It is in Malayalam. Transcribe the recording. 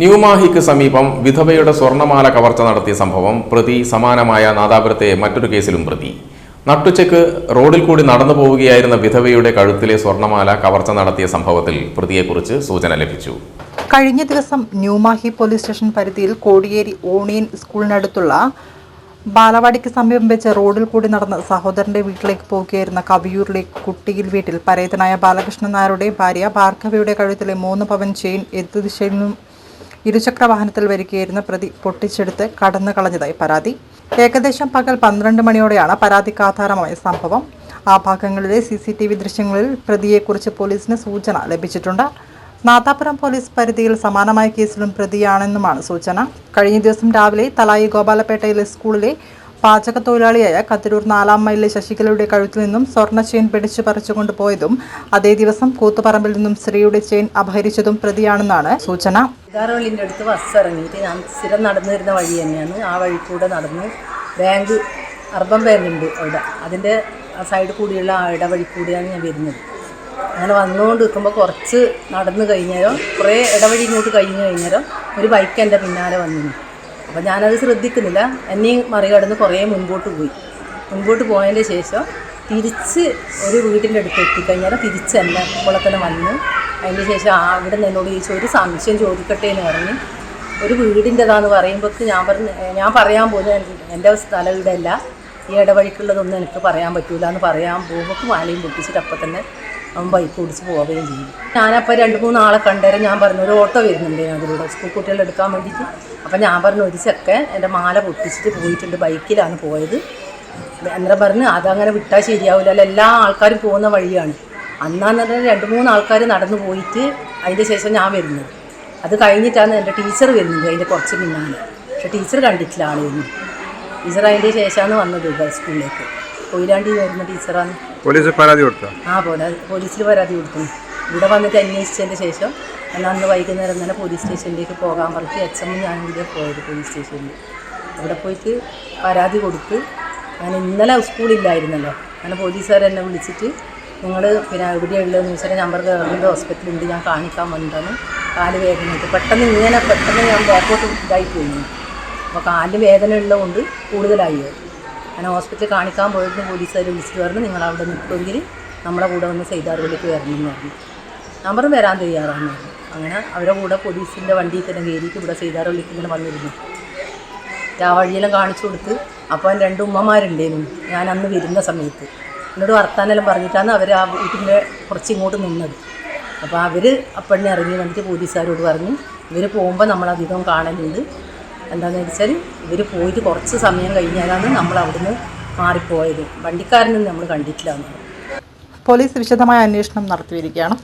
ന്യൂമാഹിക്ക് സമീപം വിധവയുടെ സ്വർണമാല കവർച്ച നടത്തിയ സംഭവം പ്രതി സമാനമായ നാദാപുരത്തെ മറ്റൊരു കേസിലും പ്രതി. നട്ടുച്ചയ്ക്ക് റോഡിൽ കൂടി നടന്നു പോവുകയായിരുന്ന വിധവയുടെ കഴുത്തിലെ സ്വർണമാല കവർച്ച നടത്തിയ സംഭവത്തിൽ പ്രതിയെക്കുറിച്ച് സൂചന ലഭിച്ചു. കഴിഞ്ഞ ദിവസം ന്യൂമാഹി പോലീസ് സ്റ്റേഷൻ പരിധിയിൽ കോടിയേരി ഓണിയൻ സ്കൂളിനടുത്തുള്ള ബാലവാടിക്ക് സമീപം വെച്ച് റോഡിൽ കൂടി നടന്ന സഹോദരന്റെ വീട്ടിലേക്ക് പോവുകയായിരുന്ന കവിയൂരിലെ കുട്ടിയിൽ വീട്ടിൽ പരേതനായ ബാലകൃഷ്ണൻ നായരുടെ ഭാര്യ ഭാർഗവിയുടെ കഴുത്തിലെ മൂന്ന് പവൻ ചെയിൻ എതിർദിശയിൽ നിന്നും ഇരുചക്ര വാഹനത്തിൽ വരികയായിരുന്ന പ്രതി പൊട്ടിച്ചെടുത്ത് കടന്നു കളഞ്ഞതായി പരാതി. ഏകദേശം പകൽ പന്ത്രണ്ട് മണിയോടെയാണ് പരാതിക്കാധാരമായ സംഭവം. ആ ഭാഗങ്ങളിലെ സി സി ടി വി ദൃശ്യങ്ങളിൽ പ്രതിയെക്കുറിച്ച് പോലീസിന് സൂചന ലഭിച്ചിട്ടുണ്ട്. നാദാപുരം പോലീസ് പരിധിയിൽ സമാനമായ കേസിലും പ്രതിയാണെന്നുമാണ് സൂചന. കഴിഞ്ഞ ദിവസം രാവിലെ തലായി ഗോപാലപേട്ടയിലെ സ്കൂളിലെ പാചക തൊഴിലാളിയായ കത്തിരൂർ നാലാം മൈലിലെ ശശികലയുടെ കഴുത്തിൽ നിന്നും സ്വർണ ചെയിൻ പിടിച്ചു പറിച്ചുകൊണ്ട് പോയതും അതേ ദിവസം കൂത്തുപറമ്പിൽ നിന്നും സ്ത്രീയുടെ ചെയിൻ അപഹരിച്ചതും പ്രതിയാണെന്നാണ് സൂചന. ഇതാറവള്ളിന്റെ അടുത്ത് ബസ് ഇറങ്ങിയിട്ട് ഞാൻ സ്ഥിരം നടന്നു വരുന്ന വഴി തന്നെയാണ്. ആ വഴി കൂടെ നടന്ന് ബാങ്ക് അർബൻ ബാങ്ക് ഉണ്ട് അവിടെ. അതിന്റെ ആ സൈഡ് കൂടിയുള്ള ആ ഇടവഴി കൂടിയാണ് ഞാൻ വരുന്നത്. അങ്ങനെ വന്നുകൊണ്ട് നിൽക്കുമ്പോൾ കുറച്ച് നടന്നു കഴിഞ്ഞാലോ കുറേ ഇടവഴി ഇങ്ങോട്ട് കഴിഞ്ഞ് കഴിഞ്ഞാലോ ഒരു ബൈക്ക് എന്റെ പിന്നാലെ വന്നിരുന്നു. അപ്പോൾ ഞാനത് ശ്രദ്ധിക്കുന്നില്ല. എന്നെയും മറികടന്ന് കുറേ മുൻപോട്ട് പോയി. മുൻപോട്ട് പോയതിന്റെ ശേഷം തിരിച്ച് ഒരു വീടിന്റെ അടുത്ത് എത്തിക്കഴിഞ്ഞാൽ തിരിച്ച് എന്നെ അപ്പോളെ തന്നെ വന്ന് അതിന് ശേഷം അവിടെ നിന്ന് എന്നോട് ചോദിച്ചു ഒരു സംശയം ചോദിക്കട്ടെ എന്ന് പറഞ്ഞ് ഒരു വീടിന്റെതാന്ന് പറയുമ്പോൾ ഞാൻ പറഞ്ഞ് ഞാൻ പറയാൻ പോകുന്നത് എന്റെ സ്ഥലം ഇവിടെയല്ല ഈ ഇടവഴിക്കുള്ളതൊന്നും എനിക്ക് പറയാൻ പറ്റൂല എന്ന് പറയാൻ പോകുമ്പോൾ മാലയും പൊട്ടിച്ചിട്ട് അപ്പം തന്നെ അവൻ ബൈക്ക് ഓടിച്ച് പോവുകയും ചെയ്യും ഞാനപ്പോൾ രണ്ട് മൂന്ന് ആളെ കണ്ടേരം ഞാൻ പറഞ്ഞു ഒരു ഓട്ടോ വരുന്നുണ്ട് അതിലൂടെ സ്കൂൾ കുട്ടികളെ എടുക്കാൻ വേണ്ടിയിട്ട്. അപ്പം ഞാൻ പറഞ്ഞു ഒരു ചെക്കൻ എന്റെ മാല പൊട്ടിച്ചിട്ട് പോയിട്ടുണ്ട്. ബൈക്കിലാണ് പോയത്. അന്നേരം പറഞ്ഞ് അതങ്ങനെ വിട്ടാൽ ശരിയാവില്ല അല്ല എല്ലാ ആൾക്കാരും പോകുന്ന വഴിയാണ്. അന്നാന്ന് പറഞ്ഞാൽ രണ്ട് മൂന്ന് ആൾക്കാർ നടന്നു പോയിട്ട് അതിന്റെ ശേഷം ഞാൻ വരുന്നത് അത് കഴിഞ്ഞിട്ടാണ് എന്റെ ടീച്ചർ വരുന്നത് അതിന്റെ കുറച്ച് മുന്നാണ് പക്ഷേ ടീച്ചർ കണ്ടിട്ടില്ല ആളെയൊന്നും. ടീച്ചർ അതിന്റെ ശേഷമാണ് വന്നത് സ്കൂളിലേക്ക്. കൊയിലാണ്ടി വരുന്ന ടീച്ചറാണ്. പോലീസിൽ പരാതി കൊടുത്തു? ആ പോലെ പോലീസിൽ പരാതി കൊടുത്തു. ഇവിടെ വന്നിട്ട് അന്വേഷിച്ചതിന് ശേഷം എന്നാൽ അന്ന് വൈകുന്നേരം തന്നെ പോലീസ് സ്റ്റേഷനിലേക്ക് പോകാൻ പറഞ്ഞ് എച്ച് എം ഞാൻ ഇവിടെ പോയത് പോലീസ് സ്റ്റേഷനിൽ അവിടെ പോയിട്ട് പരാതി കൊടുത്ത് ഞാൻ ഇന്നലെ സ്കൂളില്ലായിരുന്നല്ലോ അങ്ങനെ പോലീസുകാർ എന്നെ വിളിച്ചിട്ട് നിങ്ങൾ പിന്നെ എവിടെയുള്ളതെന്ന് വെച്ചാൽ നമ്പർ ഗവൺമെന്റ് ഹോസ്പിറ്റലുണ്ട് ഞാൻ കാണിക്കാൻ വന്നിട്ടാണ് കാൽ വേദന പെട്ടെന്ന് ഇങ്ങനെ പെട്ടെന്ന് ഞാൻ ബാക്കോട്ട് ഇതായി പോയി. അപ്പോൾ കാലിന് വേദന ഉള്ളതുകൊണ്ട് കൂടുതലായി. അങ്ങനെ ഹോസ്പിറ്റലിൽ കാണിക്കാൻ പോയിരുന്നു പോലീസുകാർ വിളിച്ചിട്ട് പറഞ്ഞു നിങ്ങൾ അവിടെ നിൽക്കുമെങ്കിൽ നമ്മളെ കൂടെ വന്ന് സൈതാറുകളിലേക്ക് വരണം എന്ന് പറഞ്ഞു. നമ്പറും വരാൻ തയ്യാറാണെന്ന് പറഞ്ഞു അങ്ങനെ അവരുടെ കൂടെ പോലീസിന്റെ വണ്ടിയിൽ തന്നെ കയറിയിട്ട് ഇവിടെ സൈതാറുകളിലേക്ക് ഇങ്ങനെ വന്നിരുന്നു. ആ വഴിയെല്ലാം കാണിച്ചു കൊടുത്ത് അപ്പോൾ രണ്ട് ഉമ്മമാരുണ്ടായിരുന്നു. ഞാൻ അന്ന് വരുന്ന സമയത്ത്. എന്നോട് വർത്താനെല്ലാം പറഞ്ഞിട്ടാണ് അവർ ആ വീട്ടിന്റെ കുറച്ച് ഇങ്ങോട്ട് നിന്നത്. അപ്പോൾ അവർ അപ്പണ്ണെ ഇറങ്ങി വന്നിട്ട് പോലീസുകാരോട് പറഞ്ഞു ഇവർ പോകുമ്പോൾ നമ്മളധികം കാണലുണ്ട്. എന്താണെന്ന് വെച്ചാൽ ഇവർ പോയിട്ട് കുറച്ച് സമയം കഴിഞ്ഞാലാണ് നമ്മൾ അവിടുന്ന് മാറിപ്പോയത്. വണ്ടിക്കാരനൊന്നും നമ്മൾ കണ്ടിട്ടില്ല പോലീസ് വിശദമായ അന്വേഷണം നടത്തിയിരിക്കുകയാണ്